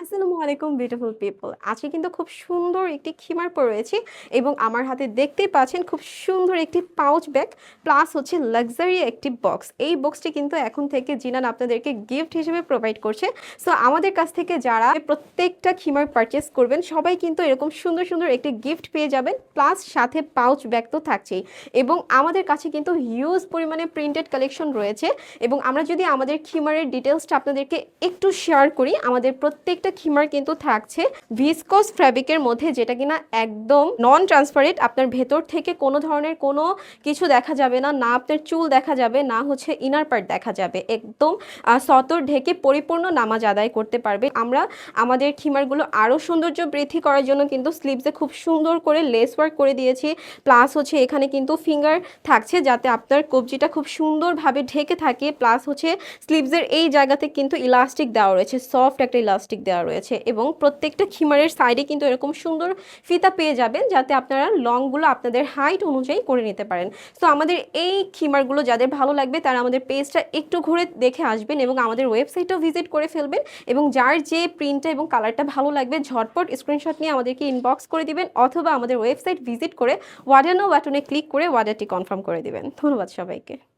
and আসসালামু আলাইকুম beautiful people আজকে কিন্তু খুব সুন্দর একটি খিমার পরে রয়েছি এবং আমার হাতে দেখতেই পাচ্ছেন খুব সুন্দর একটি পাউচ ব্যাগ প্লাস হচ্ছে লাক্সারি একটি বক্স এই বক্সটি কিন্তু এখন থেকে জিনান আপনাদেরকে গিফট হিসেবে প্রোভাইড করছে। সো আমাদের কাছ থেকে যারা প্রত্যেকটা খিমার পারচেস করবেন, সবাই কিন্তু এরকম সুন্দর সুন্দর একটি গিফট পেয়ে যাবেন প্লাস সাথে পাউচ ব্যাগ তো থাকছেই। এবং আমাদের কাছে কিন্তু হিউজ পরিমাণে প্রিন্টেড কালেকশন রয়েছে। এবং আমরা যদি আমাদের খিমারের ডিটেলসটা আপনাদেরকে একটু শেয়ার করি, আমাদের প্রত্যেকটা খিমার কিন্তু থাকছে ভিসকোস ফ্যাব্রিকের মধ্যে, যেটা কিনা একদম নন ট্রান্সপারেন্ট আপনার ভেতর থেকে কোনো ধরনের কোনো কিছু দেখা যাবে না না আপনার চুল দেখা যাবে, না হচ্ছে ইনার পার্ট দেখা যাবে। একদম সতর ঢেকে পরিপূর্ণ নামাজ আদায় করতে পারবে। আমরা আমাদের খিমারগুলো আরও সৌন্দর্য বৃদ্ধি করার জন্য কিন্তু স্লিভসে খুব সুন্দর করে লেস ওয়ার্ক করে দিয়েছি। প্লাস হচ্ছে এখানে কিন্তু ফিঙ্গার থাকছে, যাতে আপনার কবজিটা খুব সুন্দরভাবে ঢেকে থাকে। প্লাস হচ্ছে স্লিভসের এই জায়গাতে কিন্তু ইলাস্টিক দেওয়া রয়েছে সফট একটা ইলাস্টিক দেওয়া রয়েছে। এবং প্রত্যেকটা খিমারের সাইডে কিন্তু এরকম সুন্দর ফিতা পেয়ে যাবেন যাতে আপনারা লংগুলো আপনাদের হাইট অনুযায়ী করে নিতে পারেন। তো আমাদের এই খিমারগুলো যাদের ভালো লাগবে তারা আমাদের পেজটা একটু ঘুরে দেখে আসবেন এবং আমাদের ওয়েবসাইটও ভিজিট করে ফেলবেন এবং যার যে প্রিন্টটা এবং কালারটা ভালো লাগবে ঝটপট স্ক্রিনশট নিয়ে আমাদেরকে ইনবক্স করে দিবেন অথবা আমাদের ওয়েবসাইট ভিজিট করে ওয়ার্ডানো বাটনে ক্লিক করে অর্ডারটি কনফার্ম করে দিবেন। ধন্যবাদ সবাইকে।